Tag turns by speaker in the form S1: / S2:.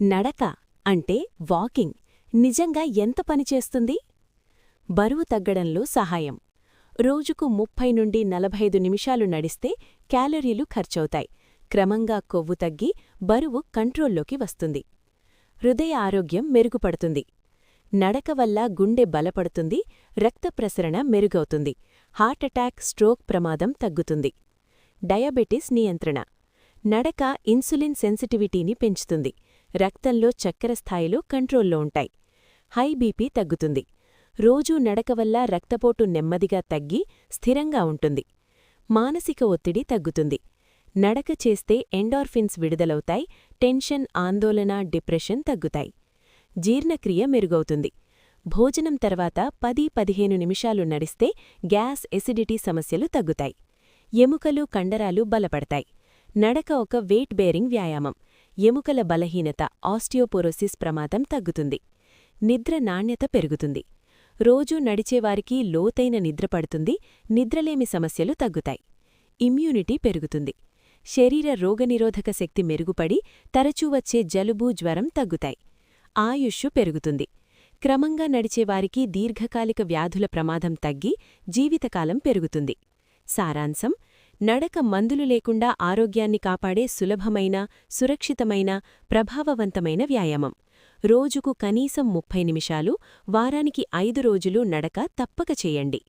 S1: నడక అంటే వాకింగ్. నిజంగా ఎంత పనిచేస్తుంది బరువు తగ్గడంలో సహాయం. రోజుకు ముప్పై నుండి నలభైదు నిమిషాలు నడిస్తే క్యాలరీలు ఖర్చవుతాయి. క్రమంగా కొవ్వు తగ్గి బరువు కంట్రోల్లోకి వస్తుంది. హృదయ ఆరోగ్యం మెరుగుపడుతుంది. నడక వల్ల గుండె బలపడుతుంది రక్త ప్రసరణ మెరుగవుతుంది హార్టటాక్ స్ట్రోక్ ప్రమాదం తగ్గుతుంది. డయాబెటిస్ నియంత్రణ. నడక ఇన్సులిన్ సెన్సిటివిటీని పెంచుతుంది. రక్తంలో చక్కెర స్థాయిలు కంట్రోల్లో ఉంటాయి. హై బీపీ తగ్గుతుంది. రోజూ నడక వల్ల రక్తపోటు నెమ్మదిగా తగ్గి స్థిరంగా ఉంటుంది. మానసిక ఒత్తిడి తగ్గుతుంది. నడక చేస్తే ఎండార్ఫిన్స్ విడుదలవుతాయి టెన్షన్ ఆందోళన డిప్రెషన్ తగ్గుతాయి. జీర్ణక్రియ మెరుగవుతుంది. భోజనం తర్వాత పది పదిహేను నిమిషాలు నడిస్తే గ్యాస్ ఎసిడిటీ సమస్యలు తగ్గుతాయి. ఎముకలు కండరాలు బలపడతాయి. నడక ఒక వెయిట్ బేరింగ్ వ్యాయామం. ఎముకల బలహీనత ఆస్టియోపోరోసిస్ ప్రమాదం తగ్గుతుంది. నిద్ర నాణ్యత పెరుగుతుంది. రోజూ నడిచేవారికి లోతైన నిద్ర పడుతుంది నిద్రలేమి సమస్యలు తగ్గుతాయి. ఇమ్యూనిటీ పెరుగుతుంది. శరీర రోగనిరోధక శక్తి మెరుగుపడి తరచూ వచ్చే జలుబు జ్వరం తగ్గుతాయి. ఆయుష్షు పెరుగుతుంది. క్రమంగా నడిచేవారికి దీర్ఘకాలిక వ్యాధుల ప్రమాదం తగ్గి జీవితకాలం పెరుగుతుంది. సారాంశం నడక మందులు లేకుండా ఆరోగ్యాన్ని కాపాడే సులభమైన సురక్షితమైన ప్రభావవంతమైన వ్యాయామం. రోజుకు కనీసం ముప్పై నిమిషాలు వారానికి ఐదు రోజులు నడక తప్పక చేయండి.